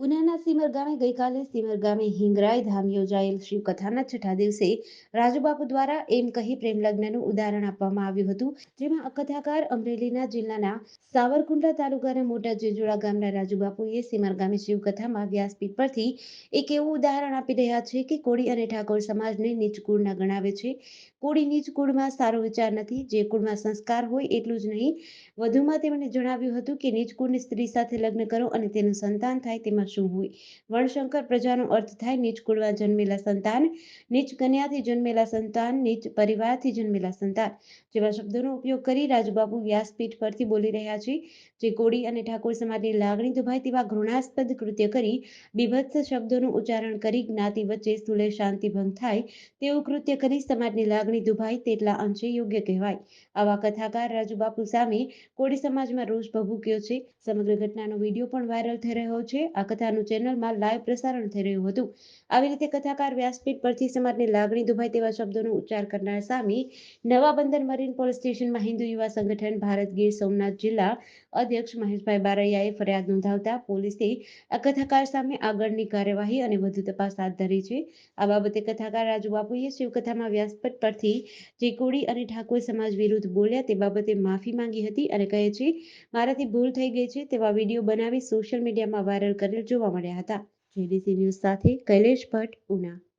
ઉનાના સીમર ગામે ગઈકાલે સીમર ગામે હિંગરાય ધામ યોજાયેલ શિવકથાના છઠ્ઠા દિવસે રાજુબાપુ દ્વારા એમ કહી પ્રેમ લગ્નનું ઉદાહરણ આપવામાં આવ્યું હતું. જેમાં અકથાકાર અમરેલીના જિલ્લાના સાવરકુંડલા તાલુકાના મોટા જેજોડા ગામના રાજુબાપુએ સીમર ગામે શિવકથામાં વ્યાસપીઠ પરથી એક એવું ઉદાહરણ આપી રહ્યા છે કે કોળી અને ઠાકોર સમાજને નીચ કુળના ગણાવે છે. કોળી નીચ કુળમાં સારો વિચાર નથી, જે કુળમાં સંસ્કાર હોય એટલું જ નહીં. વધુમાં તેમણે જણાવ્યું હતું કે નીચ કુળની સ્ત્રી સાથે લગ્ન કરો અને તેનું સંતાન થાય તેમાં શું હોય? વર્ણશંકર પ્રજાનો અર્થ થાય નીચ કુળમાં જન્મેલા સંતાન, નીચ કન્યાથી જન્મેલા સંતાન, નીચ પરિવારથી જન્મેલા સંતાન. જેવા શબ્દોનો ઉપયોગ કરી રાજુબાબુ વ્યાસપીઠ પરથી બોલી રહ્યા છે. જે કોળી અને ઠાકોર સમાજની લાગણી દુભાય તેવા ઘૃણાસ્પદ કૃત્ય કરી બીભત્સ શબ્દોનું ઉચ્ચારણ કરી જ્ઞાતિ વચ્ચે સુલે શાંતિ ભંગ થાય તેવું કૃત્ય કરી સમાજની લાગણી દુભાય તેટલા અંશે યોગ્ય કહેવાય. આવા કથાકાર રાજુબાપુ સામે કોળી સમાજમાં રોષ ભભૂક્યો છે. સમગ્ર ઘટનાનો વીડિયો પણ વાયરલ થઈ રહ્યો છે. આ કથાનું ચેનલમાં લાઈવ પ્રસારણ થઈ રહ્યું હતું. આવી રીતે કથાકાર વ્યાસપીઠ પરથી સમાજની લાગણી દુભાય તેવા શબ્દોનો ઉચ્ચાર કરનાર સામે નવા બંદર મરીન પોલીસ સ્ટેશનમાં હિન્દુ યુવા સંગઠન ભારત ગીર સોમનાથ જિલ્લા અધ્યક્ષ મહેશભાઈ બારૈયાએ ફરિયાદ નોંધાવતા પોલીસે આ કથાકાર સામે આગળની કાર્યવાહી અને વધુ તપાસ હાથ ધરી છે. આ બાબતે કથાકાર રાજુ બાપુએ શિવકથામાં વ્યાસપીઠ પરથી જે કોળી અને ઠાકોર સમાજ વિરુદ્ધ બોલ્યા તે બાબતે માફી માંગી હતી અને કહે છે, મારાથી ભૂલ થઈ ગઈ છે. તેવા વીડિયો બનાવી સોશિયલ મીડિયામાં વાયરલ કરેલ જોવા મળ્યા હતા. જેડીસી ન્યૂઝ સાથે કૈલેશ ભટ્ટ ઉના